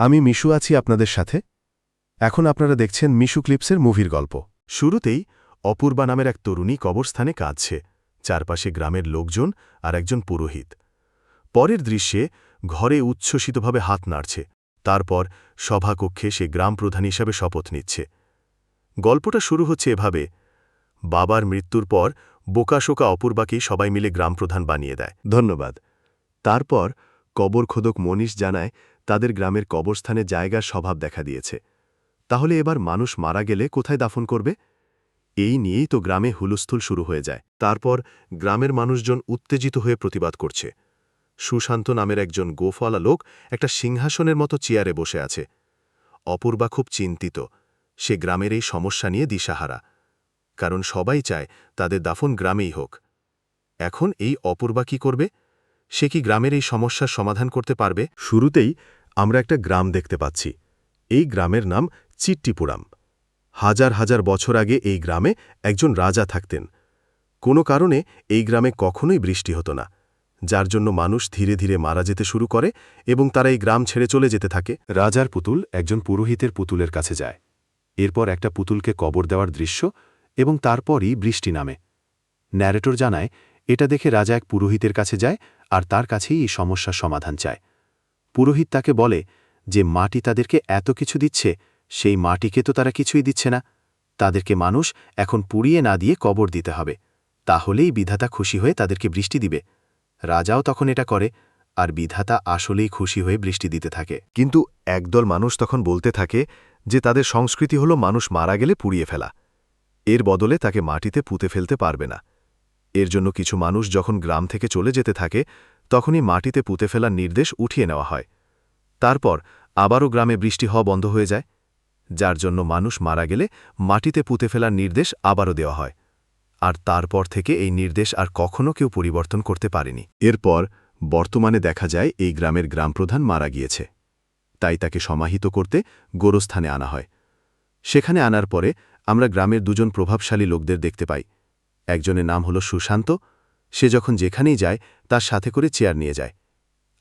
আমি মিশু আছি আপনাদের সাথে। এখন আপনারা দেখছেন মিশু ক্লিপসের মুভির গল্প। শুরুতেই অপূর্বা নামের এক তরুণী কবরস্থানে কাঁদছে। চারপাশে গ্রামের লোকজন আর একজন পুরোহিত। পরের দৃশ্যে ঘরে উচ্ছ্বসিতভাবে হাত নাড়ছে। তারপর সভাকক্ষে সে গ্রাম প্রধান হিসাবে শপথ নিচ্ছে। গল্পটা শুরু হচ্ছে এভাবে। বাবার মৃত্যুর পর বোকাশোকা অপূর্বাকেই সবাই মিলে গ্রামপ্রধান বানিয়ে দেয়। ধন্যবাদ। তারপর কবর খোদক মনীষ জানায় তাদের গ্রামের কবরস্থানে জায়গার স্বভাব দেখা দিয়েছে। তাহলে এবার মানুষ মারা গেলে কোথায় দাফন করবে? এই নিয়েই তো গ্রামে হুলস্থুল শুরু হয়ে যায়। তারপর গ্রামের মানুষজন উত্তেজিত হয়ে প্রতিবাদ করছে। সুশান্ত নামের একজন গোফওয়ালা লোক একটা সিংহাসনের মতো চেয়ারে বসে আছে। অপূর্বা খুব চিন্তিত। সে গ্রামের এই সমস্যা নিয়ে দিশাহারা। কারণ সবাই চায় তাদের দাফন গ্রামেই হোক। এখন এই অপূর্বা কি করবে? সে কি গ্রামের এই সমস্যার সমাধান করতে পারবে? শুরুতেই আমরা একটা গ্রাম দেখতে পাচ্ছি। এই গ্রামের নাম চিট্টিপুরাম। হাজার হাজার বছর আগে এই গ্রামে একজন রাজা থাকতেন। কোনো কারণে এই গ্রামে কখনোই বৃষ্টি হতো না। যার জন্য মানুষ ধীরে ধীরে মারা যেতে শুরু করে এবং তারা এই গ্রাম ছেড়ে চলে যেতে থাকে। রাজার পুতুল একজন পুরোহিতের পুতুলের কাছে যায়। এরপর একটা পুতুলকে কবর দেওয়ার দৃশ্য এবং তারপরই বৃষ্টি নামে। ন্যারেটর জানায়, এটা দেখে রাজা এক পুরোহিতের কাছে যায় আর তার কাছেই এই সমস্যার সমাধান চায়। পুরোহিত তাকে বলে যে মাটি তাদেরকে এত কিছু দিচ্ছে, সেই মাটিকে তো তারা কিছুই দিচ্ছে না। তাদেরকে মানুষ এখন পুড়িয়ে না দিয়ে কবর দিতে হবে। তাহলেই বিধাতা খুশি হয়ে তাদেরকে বৃষ্টি দিবে। রাজাও তখন এটা করে, আর বিধাতা আসলেই খুশি হয়ে বৃষ্টি দিতে থাকে। কিন্তু একদল মানুষ তখন বলতে থাকে যে তাদের সংস্কৃতি হল মানুষ মারা গেলে পুড়িয়ে ফেলা। এর বদলে তাকে মাটিতে পুঁতে ফেলতে পারবে না। এর জন্য কিছু মানুষ যখন গ্রাম থেকে চলে যেতে থাকে তখনই মাটিতে পুঁতে ফেলার নির্দেশ উঠিয়ে নেওয়া হয়। তারপর আবারও গ্রামে বৃষ্টি হওয়া বন্ধ হয়ে যায়, যার জন্য মানুষ মারা গেলে মাটিতে পুঁতে ফেলার নির্দেশ আবারও দেওয়া হয়। আর তারপর থেকে এই নির্দেশ আর কখনও কেউ পরিবর্তন করতে পারেনি। এরপর বর্তমানে দেখা যায় এই গ্রামের গ্রামপ্রধান মারা গিয়েছে। তাই তাকে সমাহিত করতে গোরস্থানে আনা হয়। সেখানে আনার পরে আমরা গ্রামের দুজন প্রভাবশালী লোকদের দেখতে পাই। একজনের নাম হল সুশান্ত সে যখন যেখানেই যায়, তার সাথে করে চেয়ার নিয়ে যায়।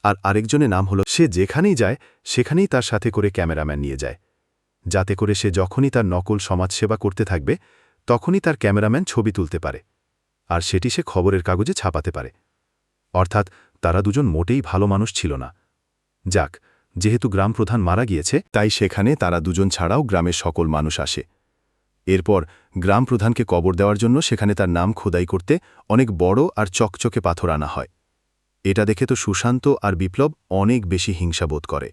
আর আরেকজনের নাম হল, সে যেখানেই যায়, সেখানেই তার সাথে করে ক্যামেরাম্যান নিয়ে যায়। যাতে করে সে যখনই তার নকল সমাজসেবা করতে থাকবে, তখনই তার ক্যামেরাম্যান ছবি তুলতে পারে। আর সেটি সে খবরের কাগজে ছাপাতে পারে। অর্থাৎ তারা দুজন মোটেই ভালো মানুষ ছিল না। যাক, যেহেতু গ্রাম প্রধান মারা গিয়েছে, তাই সেখানে তারা দুজন ছাড়াও গ্রামের সকল মানুষ আসে। এরপর গ্রাম প্রধানকে কবর দেওয়ার জন্য সেখানে তার নাম খোদাই করতে অনেক বড় আর চকচকে পাথর আনা হয়। এটা দেখে তো সুশান্ত আর বিপ্লব অনেক বেশি হিংসাবোধ করে।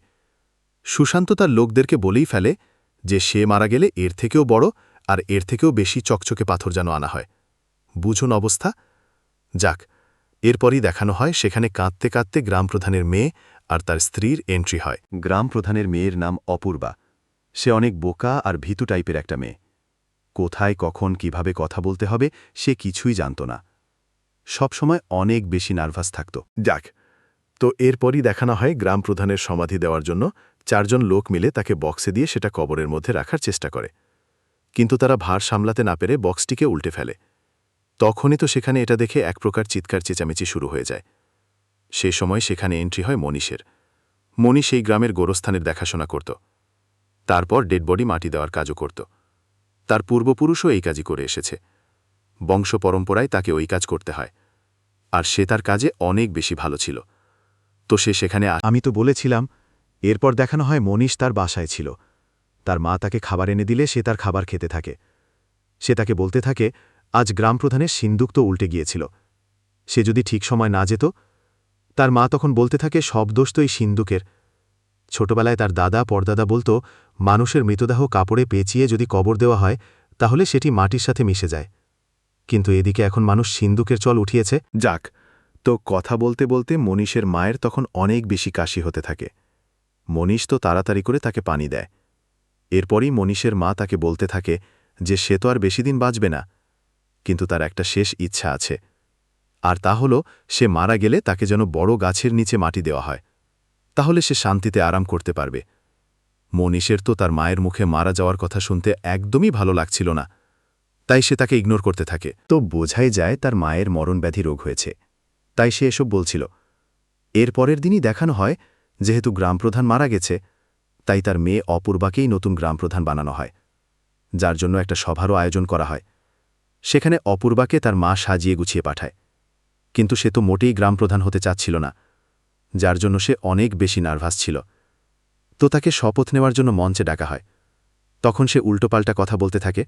সুশান্ত তার লোকদেরকে বলেই ফেলে যে সে মারা গেলে এর থেকেও বড় আর এর থেকেও বেশি চকচকে পাথর যেন আনা হয়। বুঝুন অবস্থা? যাক, এরপরই দেখানো হয় সেখানে কাঁদতে কাঁদতে গ্রাম প্রধানের মেয়ে আর তার স্ত্রীর এন্ট্রি হয়। গ্রাম প্রধানের মেয়ের নাম অপূর্বা। সে অনেক বোকা আর ভীতু টাইপের একটা মেয়ে। কোথায়, কখন, কীভাবে কথা বলতে হবে, সে কিছুই জানত না। সবসময় অনেক বেশি নার্ভাস থাকত। যাক, তো এরপরই দেখানো হয় গ্রাম প্রধানের সমাধি দেওয়ার জন্য চারজন লোক মিলে তাকে বক্সে দিয়ে সেটা কবরের মধ্যে রাখার চেষ্টা করে। কিন্তু তারা ভার সামলাতে না পেরে বক্সটিকে উল্টে ফেলে। তখনই তো সেখানে এটা দেখে এক প্রকার চিৎকার চেঁচামেচি শুরু হয়ে যায়। সে সময় সেখানে এন্ট্রি হয় মনীষের। মনীষ এই গ্রামের গোরস্থানের দেখাশোনা করত। তারপর ডেড বডি মাটি দেওয়ার কাজও করত। তার পূর্বপুরুষও এই কাজই করে এসেছে। বংশ পরম্পরায় তাকে ওই কাজ করতে হয়। আর সে তার কাজে অনেক বেশি ভালো ছিল। তো সে সেখানে আমি তো বলেছিলাম, এরপর দেখানো হয় মনীষ তার বাসায় ছিল। তার মা তাকে খাবার এনে দিলে সে তার খাবার খেতে থাকে। সে তাকে বলতে থাকে, আজ গ্রাম প্রধানের সিন্দুক তো উল্টে গিয়েছিল। সে যদি ঠিক সময় না যেত, তার মা তখন বলতে থাকে, সব দোষ তো এই সিন্দুকের। ছোটবেলায় তার দাদা, পরদাদা বলতো, মানুষের মৃতদেহ কাপড়ে পেঁচিয়ে যদি কবর দেওয়া হয়, তাহলে সেটি মাটির সাথে মিশে যায়। কিন্তু এদিকে এখন মানুষ সিন্দুকের চল উঠিয়েছে। যাক, তো কথা বলতে বলতে মনীষের মায়ের তখন অনেক বেশি কাশি হতে থাকে। মনীষ তো তাড়াতাড়ি করে তাকে পানি দেয়। এরপরই মনীষের মা তাকে বলতে থাকে যে, সে তো আর বেশি দিন বাঁচবে না। কিন্তু তার একটা শেষ ইচ্ছা আছে। আর তা হল, সে মারা গেলে তাকে যেন বড় গাছের নিচে মাটি দেওয়া হয়। তাহলে সে শান্তিতে আরাম করতে পারবে। মনীষের তো তার মায়ের মুখে মারা যাওয়ার কথা শুনতে একদমই ভালো লাগছিল না। তাই সে তাকে ইগনোর করতে থাকে। তো বোঝাই যায় তার মায়ের মরণব্যাধি রোগ হয়েছে। তাই সে এসব বলছিল। এর পরের দিনই দেখানো হয়, যেহেতু গ্রামপ্রধান মারা গেছে, তাই তার মেয়ে অপূর্বাকেই নতুন গ্রামপ্রধান বানানো হয়, যার জন্য একটা সভারও আয়োজন করা হয়। সেখানে অপূর্বাকে তার মা সাজিয়ে গুছিয়ে পাঠায়। কিন্তু সে তো মোটেই গ্রামপ্রধান হতে চাচ্ছিল না। যার জন্য সে অনেক বেশি নার্ভাস ছিল। তো তাকে শপথ নেওয়ার জন্য মঞ্চে ডাকা হয়। তখন সে উল্টোপাল্টা কথা বলতে থাকে,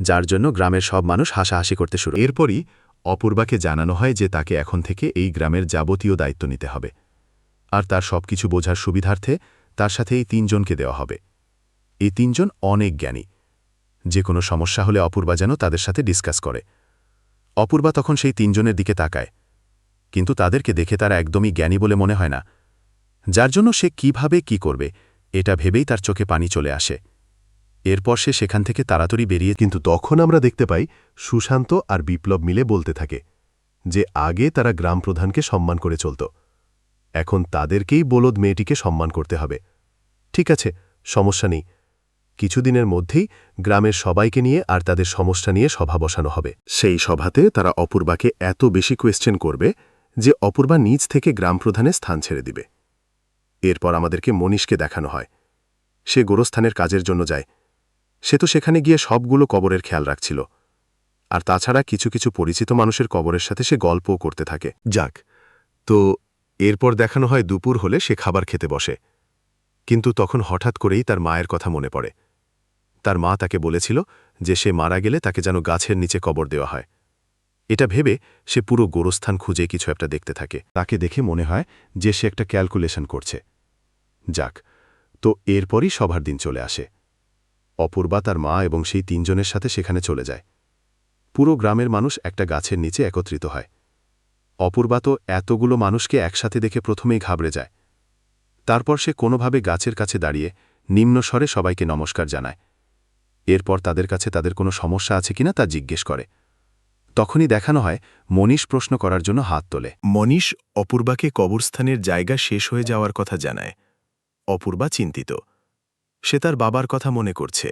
যার জন্য গ্রামের সব মানুষ হাসাহাসি করতে শুরু এরপরই অপূর্বাকে জানানো হয় যে তাকে এখন থেকে এই গ্রামের যাবতীয় দায়িত্ব নিতে হবে। আর তার সবকিছু বোঝার সুবিধার্থে তার সাথে এই তিনজনকে দেওয়া হবে। এই তিনজন অনেক জ্ঞানী। যে কোনো সমস্যা হলে অপূর্বা যেন তাদের সাথে ডিসকাস করে। অপূর্বা তখন সেই তিনজনের দিকে তাকায়। কিন্তু তাদেরকে দেখে তারা একদমই জ্ঞানী বলে মনে হয় না। যার জন্য সে কীভাবে কি করবে, এটা ভেবেই তার চোখে পানি চলে আসে। এরপর সে সেখান থেকে তাড়াতাড়ি বেরিয়ে কিন্তু তখন আমরা দেখতে পাই সুশান্ত আর বিপ্লব মিলে বলতে থাকে যে আগে তারা গ্রাম প্রধানকে সম্মান করে চলত। এখন তাদেরকেই বলদ মেয়েটিকে সম্মান করতে হবে। ঠিক আছে, সমস্যা নেই। কিছুদিনের মধ্যেই গ্রামের সবাইকে নিয়ে আর তাদের সমস্যা নিয়ে সভা বসানো হবে। সেই সভাতে তারা অপূর্বাকে এত বেশি কোয়েশ্চেন করবে যে অপূর্বা নিজ থেকে গ্রাম প্রধানের স্থান ছেড়ে দিবে। এরপর আমাদেরকে মনীষকে দেখানো হয়। সে গোরস্থানের কাজের জন্য যায়। সে তো সেখানে গিয়ে সবগুলো কবরের খেয়াল রাখছিল। আর তাছাড়া কিছু কিছু পরিচিত মানুষের কবরের সাথে সে গল্পও করতে থাকে। যাক, তো এরপর দেখানো হয় দুপুর হলে সে খাবার খেতে বসে। কিন্তু তখন হঠাৎ করেই তার মায়ের কথা মনে পড়ে। তার মা তাকে বলেছিল যে সে মারা গেলে তাকে যেন গাছের নিচে কবর দেওয়া হয়। এটা ভেবে সে পুরো গোরস্থান খুঁজে কিছু একটা দেখতে থাকে। তাকে দেখে মনে হয় যে সে একটা ক্যালকুলেশন করছে। যাক, তো এরপরই সভার দিন চলে আসে। অপূর্বা তার মা এবং সেই তিনজনের সাথে সেখানে চলে যায়। পুরো গ্রামের মানুষ একটা গাছের নিচে একত্রিত হয়। অপূর্বা তো এতগুলো মানুষকে একসাথে দেখে প্রথমেই ঘাবড়ে যায়। তারপর সে কোনোভাবে গাছের কাছে দাঁড়িয়ে নিম্নস্বরে সবাইকে নমস্কার জানায়। এরপর তাদের কাছে তাদের কোনো সমস্যা আছে কিনা তা জিজ্ঞেস করে। তখনই দেখানো হয়, মনীষ প্রশ্ন করার জন্য হাত তোলে। মনীষ অপূর্বাকে কবরস্থানের জায়গা শেষ হয়ে যাওয়ার কথা জানায়। অপূর্বা চিন্তিত। সে তার বাবার কথা মনে করছে।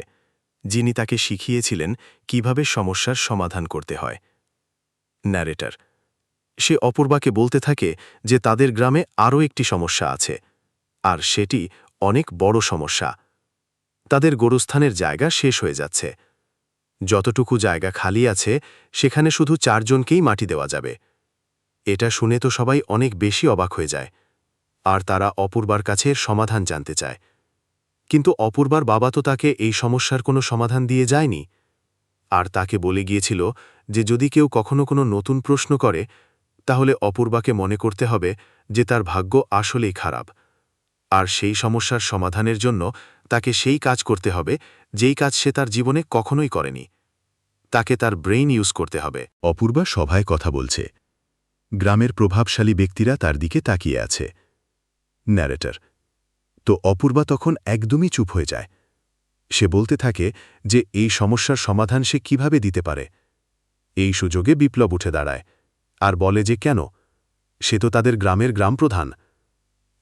যিনি তাকে শিখিয়েছিলেন কীভাবে সমস্যার সমাধান করতে হয়। ন্যারেটার। সে অপূর্বাকে বলতে থাকে যে তাদের গ্রামে আরও একটি সমস্যা আছে, আর সেটি অনেক বড় সমস্যা। তাদের গোরস্থানের জায়গা শেষ হয়ে যাচ্ছে। যতটুকু জায়গা খালি আছে, সেখানে শুধু চারজনকেই মাটি দেওয়া যাবে। এটা শুনে তো সবাই অনেক বেশি অবাক হয়ে যায়। আর তারা অপূর্বার কাছে সমাধান জানতে চায়। কিন্তু অপূর্বার বাবা তো তাকে এই সমস্যার কোনো সমাধান দিয়ে যায়নি। আর তাকে বলে গিয়েছিল যে যদি কেউ কখনো কোনো নতুন প্রশ্ন করে, তাহলে অপূর্বাকে মনে করতে হবে যে তার ভাগ্য আসলেই খারাপ। আর সেই সমস্যার সমাধানের জন্য তাকে সেই কাজ করতে হবে, যেই কাজ সে তার জীবনে কখনোই করেনি। তাকে তার ব্রেইন ইউজ করতে হবে। অপূর্বা সভায় কথা বলছে। গ্রামের প্রভাবশালী ব্যক্তিরা তার দিকে তাকিয়ে আছে। ন্যারেটর, তো অপূর্বা তখন একদমই চুপ হয়ে যায়। সে বলতে থাকে যে এই সমস্যার সমাধান সে কীভাবে দিতে পারে। এই সুযোগে বিপ্লব উঠে দাঁড়ায়। আর বলে যে কেন? সে তো তাদের গ্রামের গ্রাম প্রধান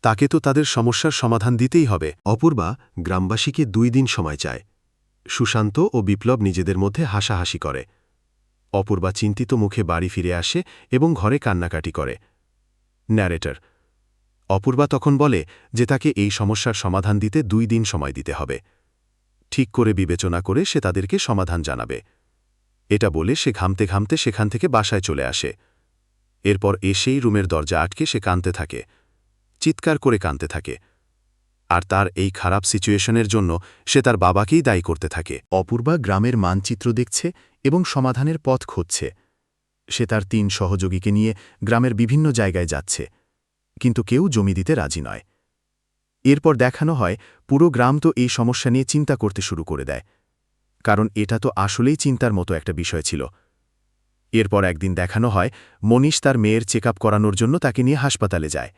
তাকে তো তাদের সমস্যার সমাধান দিতেই হবে। অপূর্বা গ্রামবাসীকে দুই দিন সময় চায়। সুশান্ত ও বিপ্লব নিজেদের মধ্যে হাসাহাসি করে। অপূর্বা চিন্তিত মুখে বাড়ি ফিরে আসে এবং ঘরে কান্নাকাটি করে। ন্যারেটর, অপূর্বা তখন বলে যে তাকে এই সমস্যার সমাধান দিতে দুই দিন সময় দিতে হবে। ঠিক করে বিবেচনা করে সে তাদেরকে সমাধান জানাবে। এটা বলে সে ঘামতে ঘামতে সেখান থেকে বাসায় চলে আসে। এরপর এসেই রুমের দরজা আটকে সে কাঁদতে থাকে। চিৎকার করে কাঁদতে থাকে। আর তার এই খারাপ সিচুয়েশনের জন্য সে তার বাবাকেই দায়ী করতে থাকে। অপূর্বা গ্রামের মানচিত্র দেখছে এবং সমাধানের পথ খুঁজছে। সে তার তিন সহযোগীকে নিয়ে গ্রামের বিভিন্ন জায়গায় যাচ্ছে। কিন্তু কেউ জমি দিতে রাজি নয়। এরপর দেখানো হয়, পুরো গ্রাম তো এই সমস্যা নিয়ে চিন্তা করতে শুরু করে দেয়। কারণ এটা তো আসলেই চিন্তার মতো একটা বিষয় ছিল। এরপর একদিন দেখানো হয়, মনীষ তার মেয়ের চেক করানোর জন্য তাকে নিয়ে হাসপাতালে যায়।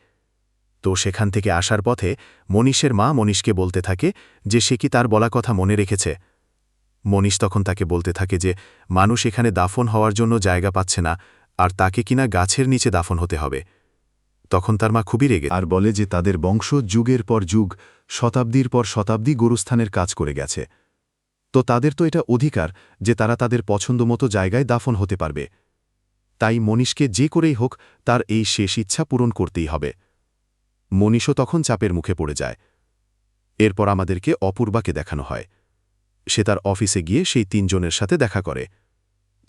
তো সেখান থেকে আসার পথে মনীষের মা মনীষকে বলতে থাকে যে সে কি তার বলা কথা মনে রেখেছে। মনীষ তখন তাকে বলতে থাকে যে, মানুষ এখানে দাফন হওয়ার জন্য জায়গা পাচ্ছে না, আর তাকে কিনা গাছের নিচে দাফন হতে হবে। তখন তার মা খুবই রেগে আর বলে যে, তাদের বংশ যুগের পর যুগ, শতাব্দীর পর শতাব্দী গোরস্থানের কাজ করে গেছে। তো তাদের তো এটা অধিকার যে তারা তাদের পছন্দমতো জায়গায় দাফন হতে পারবে। তাই মনীষকে যে করেই হোক তার এই শেষ ইচ্ছা পূরণ করতেই হবে। মনীষও তখন চাপের মুখে পড়ে যায়। এরপর আমাদেরকে অপূর্বাকে দেখানো হয়। সে তার অফিসে গিয়ে সেই তিনজনের সাথে দেখা করে।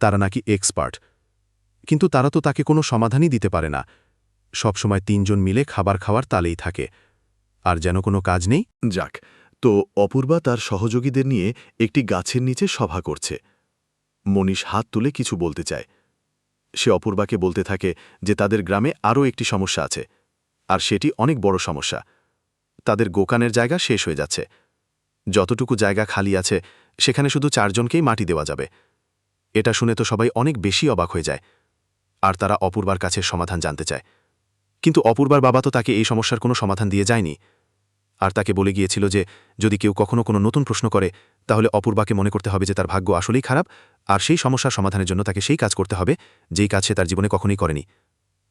তারা নাকি এক্সপার্ট। কিন্তু তারা তো তাকে কোনো সমাধানই দিতে পারে না। সবসময় তিনজন মিলে খাবার খাওয়ার তালেই থাকে। আর যেন কোনো কাজ নেই। যাক, তো অপূর্বা তার সহযোগীদের নিয়ে একটি গাছের নিচে সভা করছে। মনীষ হাত তুলে কিছু বলতে চায়। সে অপূর্বাকে বলতে থাকে যে তাদের গ্রামে আরও একটি সমস্যা আছে। আর সেটি অনেক বড় সমস্যা। তাদের গোকানের জায়গা শেষ হয়ে যাচ্ছে। যতটুকু জায়গা খালি আছে, সেখানে শুধু চারজনকেই মাটি দেওয়া যাবে। এটা শুনে তো সবাই অনেক বেশি অবাক হয়ে যায়। আর তারা অপূর্বার কাছে সমাধান জানতে চায়। কিন্তু অপূর্বার বাবা তো তাকে এই সমস্যার কোনো সমাধান দিয়ে যায়নি। আর তাকে বলে গিয়েছিল যে, যদি কেউ কখনো কোনো নতুন প্রশ্ন করে, তাহলে অপূর্বাকে মনে করতে হবে যে তার ভাগ্য আসলেই খারাপ, আর সেই সমস্যার সমাধানের জন্য তাকে সেই কাজ করতে হবে, যেই কাজ সে তার জীবনে কখনোই করেনি।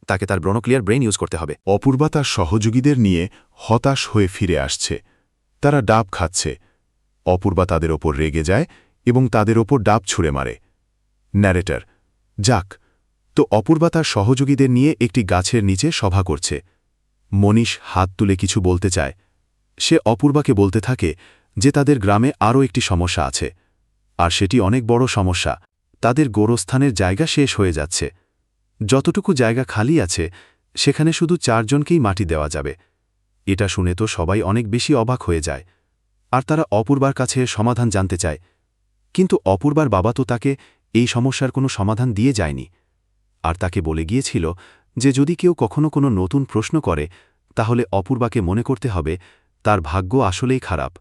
তাকে তার ব্রোনোক্লিয়ার ব্রেন ইউজ করতে হবে। অপূর্বা তার সহযোগীদের নিয়ে হতাশ হয়ে ফিরে আসছে। তারা ডাব খাচ্ছে। অপূর্বা তাদের ওপর রেগে যায় এবং তাদের ওপর ডাব ছুঁড়ে মারে। ন্যারেটর, যাক, তো অপূর্বা তার সহযোগীদের নিয়ে একটি গাছের নিচে সভা করছে। মনীষ হাত তুলে কিছু বলতে চায়। সে অপূর্বাকে বলতে থাকে যে তাদের গ্রামে আরও একটি সমস্যা আছে। আর সেটি অনেক বড় সমস্যা। তাদের গোরস্থানের জায়গা শেষ হয়ে যাচ্ছে। যতটুকু জায়গা খালি আছে, সেখানে শুধু চারজনকেই মাটি দেওয়া যাবে। এটা শুনে তো সবাই অনেক বেশি অবাক হয়ে যায়। আর তারা অপূর্বার কাছে সমাধান জানতে চায়। কিন্তু অপূর্বার বাবা তো তাকে এই সমস্যার কোনো সমাধান দিয়ে যায়নি। আর তাকে বলে গিয়েছিল যে যদি কেউ কখনো কোনো নতুন প্রশ্ন করে, তাহলে অপূর্বাকে মনে করতে হবে তার ভাগ্য আসলেই খারাপ।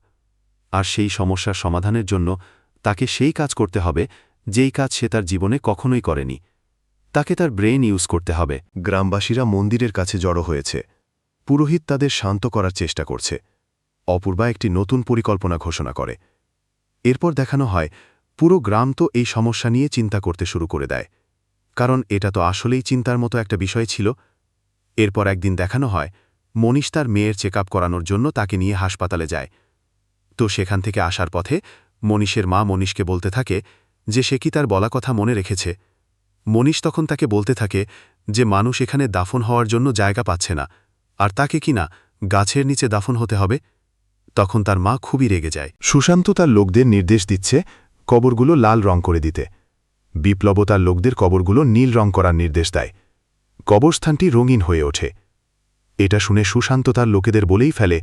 আর সেই সমস্যার সমাধানের জন্য তাকে সেই কাজ করতে হবে, যেই কাজ সে তার জীবনে কখনোই করেনি। তাকে তার ব্রেন ইউজ করতে হবে। গ্রামবাসীরা মন্দিরের কাছে জড়ো হয়েছে। পুরোহিত তাদের শান্ত করার চেষ্টা করছে। অপূর্বা একটি নতুন পরিকল্পনা ঘোষণা করে। এরপর দেখানো হয়, পুরো গ্রাম তো এই সমস্যা নিয়ে চিন্তা করতে শুরু করে দেয়। কারণ এটা তো আসলেই চিন্তার মতো একটা বিষয় ছিল। এরপর একদিন দেখানো হয়, মনীষ তার মেয়ের চেক করানোর জন্য তাকে নিয়ে হাসপাতালে যায়। তো সেখান থেকে আসার পথে মনীষের মা মনীষকে বলতে থাকে যে সে কি তার বলা কথা মনে রেখেছে। মনীষ তখন তাকে বলতে থাকে যে মানুষ এখানে দাফন হওয়ার জন্য জায়গা পাচ্ছে না, আর তাকে কি না গাছের নিচে দাফন হতে হবে? তখন তার মা খুবই রেগে যায়। সুশান্ত তার লোকদের নির্দেশ দিচ্ছে কবরগুলো লাল রং করে দিতে। বিপ্লব তার লোকদের কবরগুলো নীল রং করার নির্দেশ দেয়। কবরস্থানটি রঙিন হয়ে ওঠে। এটা শুনে সুশান্ত তার লোকেদের বলেই ফেলে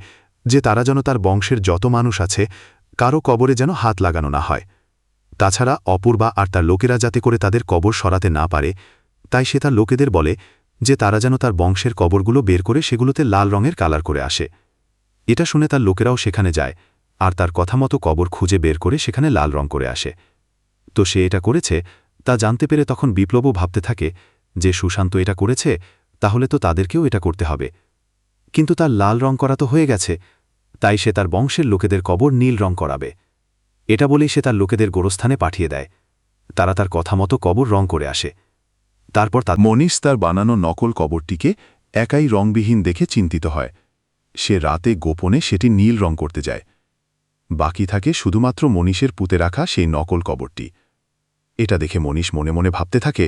যে তারা যেন তার বংশের যত মানুষ আছে, কারও কবরে যেন হাত লাগানো না হয়। তাছাড়া অপূর্বা আর তার লোকেরা যাতে করে তাদের কবর সরাতে না পারে, তাই সে তার লোকেদের বলে যে তারা যেন তার বংশের কবরগুলো বের করে সেগুলোতে লাল রঙের কালার করে আসে। এটা শুনে তার লোকেরাও সেখানে যায়, আর তার কথা মতো কবর খুঁজে বের করে সেখানে লাল রং করে আসে। তো সে এটা করেছে, তা জানতে পেরে তখন বিপ্লবও ভাবতে থাকে যে, সুশান্ত এটা করেছে, তাহলে তো তাদেরকেও এটা করতে হবে। কিন্তু তার লাল রং করা তো হয়ে গেছে, তাই সে তার বংশের লোকেদের কবর নীল রং করাবে। এটা বলেই সে তার লোকেদের গোরস্থানে পাঠিয়ে দেয়। তারা তার কথা মতো কবর রং করে আসে। তারপর তার মনীষ তার বানানো নকল কবরটিকে একাই রংবিহীন দেখে চিন্তিত হয়। সে রাতে গোপনে সেটি নীল রং করতে যায়। বাকি থাকে শুধুমাত্র মনীষের পুঁতে রাখা সেই নকল কবরটি। এটা দেখে মনীষ মনে মনে ভাবতে থাকে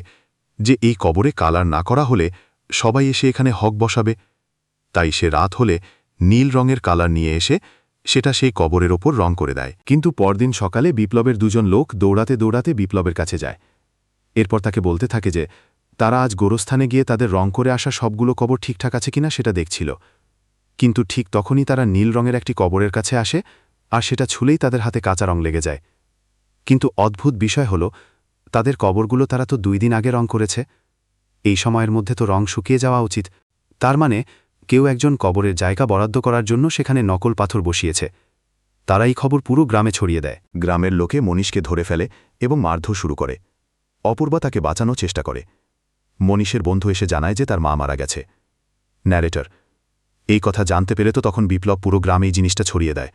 যে এই কবরে কালার না করা হলে সবাই এসে এখানে হক বসাবে। তাই সে রাত হলে নীল রঙের কালার নিয়ে এসে সেটা সেই কবরের ওপর রং করে দেয়। কিন্তু পরদিন সকালে বিপ্লবের দুজন লোক দৌড়াতে দৌড়াতে বিপ্লবের কাছে যায়। এরপর তাকে বলতে থাকে যে, তারা আজ গোরস্থানে গিয়ে তাদের রং করে আসা সবগুলো কবর ঠিকঠাক আছে কিনা সেটা দেখছিল। কিন্তু ঠিক তখনই তারা নীল রঙের একটি কবরের কাছে আসে, আর সেটা ছুলেই তাদের হাতে কাঁচা রং লেগে যায়। কিন্তু অদ্ভুত বিষয় হল, তাদের কবরগুলো তারা তো দুই দিন আগে রং করেছে। এই সময়ের মধ্যে তো রং শুকিয়ে যাওয়া উচিত। তার মানে কেউ একজন কবরের জায়গা বরাদ্দ করার জন্য সেখানে নকল পাথর বসিয়েছে। তারা এই খবর পুরো গ্রামে ছড়িয়ে দেয়। গ্রামের লোকে মনীষকে ধরে ফেলে এবং মারধর শুরু করে। অপূর্বা তাকে বাঁচানোর চেষ্টা করে। মনীষের বন্ধু এসে জানায় যে তার মা মারা গেছে। ন্যারেটর এই কথা জানতে পেরে তো তখন বিপ্লব পুরো গ্রামে এই জিনিসটা ছড়িয়ে দেয়।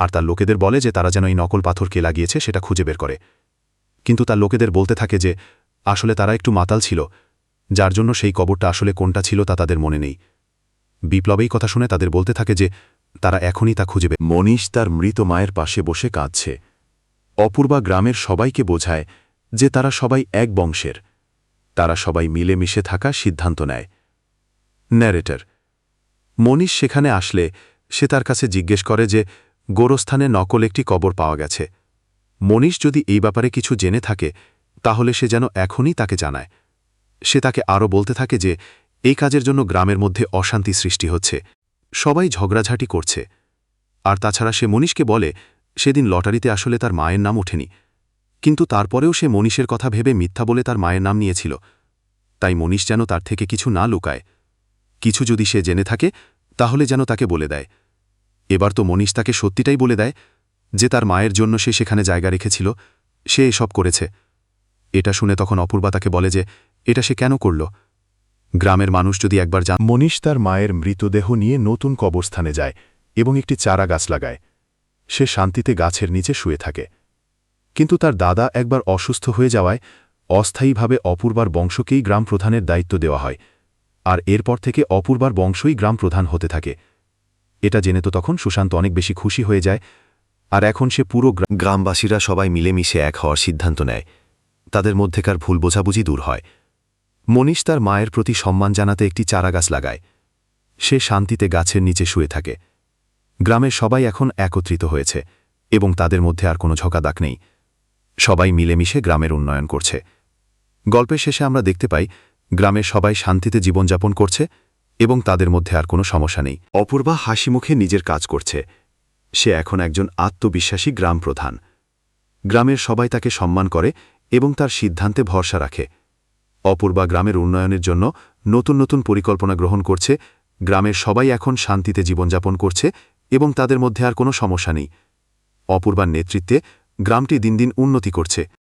আর তার লোকেদের বলে যে তারা যেন এই নকল পাথর কে লাগিয়েছে, সেটা খুঁজে বের করে। কিন্তু তার লোকেদের বলতে থাকে যে, আসলে তারা একটু মাতাল ছিল। যার জন্য সেই কবরটা আসলে কোনটা ছিল তা তাদের মনে নেই। বিপ্লব এই কথা শুনে তাদের বলতে থাকে যে, তারা এখনই তা খুঁজবে মনীষ তার মৃত মায়ের পাশে বসে কাঁদছে। অপূর্বা গ্রামের সবাইকে বোঝায় যে তারা সবাই এক বংশের। তারা সবাই মিলেমিশে থাকা সিদ্ধান্ত নেয়। ন্যারেটর, মনীষ সেখানে আসলে সে তার কাছে জিজ্ঞেস করে যে, গোরস্থানে নকল একটি কবর পাওয়া গেছে। মনীষ যদি এই ব্যাপারে কিছু জেনে থাকে, তাহলে সে যেন এখনই তাকে জানায়। সে তাকে আরও বলতে থাকে যে এই কাজের জন্য গ্রামের মধ্যে অশান্তি সৃষ্টি হচ্ছে। সবাই ঝগড়াঝাটি করছে। আর তাছাড়া সে মনীষকে বলে, সেদিন লটারিতে আসলে তার মায়ের নাম ওঠেনি। কিন্তু তারপরেও সে মনীষের কথা ভেবে মিথ্যা বলে তার মায়ের নাম নিয়েছিল। তাই মনীষ যেন তার থেকে কিছু না লুকায়। কিছু যদি সে জেনে থাকে, তাহলে যেন তাকে বলে দেয়। এবার তো মনীষ তাকে সত্যিটাই বলে দেয়, যে তার মায়ের জন্য সে সেখানে জায়গা রেখেছিল, সে এসব করেছে। এটা শুনে তখন অপূর্বা তাকে বলে যে, এটা সে কেন করল? গ্রামের মানুষ যদি একবার জান মনীষ তার মায়ের মৃতদেহ নিয়ে নতুন কবরস্থানে যায় এবং একটি চারা গাছ লাগায়। সে শান্তিতে গাছের নিচে শুয়ে থাকে। কিন্তু তার দাদা একবার অসুস্থ হয়ে যাওয়ায় অস্থায়ীভাবে অপূর্বার বংশকেই গ্রাম প্রধানের দায়িত্ব দেওয়া হয় আর এরপর থেকে অপূর্বার বংশই গ্রাম প্রধান হতে থাকে। এটা জেনে তো তখন সুশান্ত অনেক বেশি খুশি হয়ে যায় আর এখন সে পুরো গ্রামবাসীরা সবাই মিলেমিশে এক হওয়ার সিদ্ধান্ত নেয়। তাদের মধ্যেকার ভুল বোঝাবুঝি দূর হয়। মনীষ তার মায়ের প্রতি সম্মান জানাতে একটি চারাগাছ লাগায়। সে শান্তিতে গাছের নিচে শুয়ে থাকে। গ্রামের সবাই এখন একত্রিত হয়েছে এবং তাদের মধ্যে আর কোনো ঝকাদাক নেই। সবাই মিলেমিশে গ্রামের উন্নয়ন করছে। গল্পের শেষে আমরা দেখতে পাই, গ্রামের সবাই শান্তিতে জীবনযাপন করছে এবং তাদের মধ্যে আর কোনো সমস্যা নেই। অপূর্বা হাসিমুখে নিজের কাজ করছে। সে এখন একজন আত্মবিশ্বাসী গ্রাম প্রধান। গ্রামের সবাই তাকে সম্মান করে এবং তার সিদ্ধান্তে ভরসা রাখে। অপূর্বা গ্রামের উন্নয়নের জন্য নতুন নতুন পরিকল্পনা গ্রহণ করছে, গ্রামের সবাই এখন শান্তিতে জীবনযাপন করছে এবং তাদের মধ্যে আর কোনো সমস্যা নেই। অপূর্বার নেতৃত্বে গ্রামটি দিন দিন উন্নতি করছে।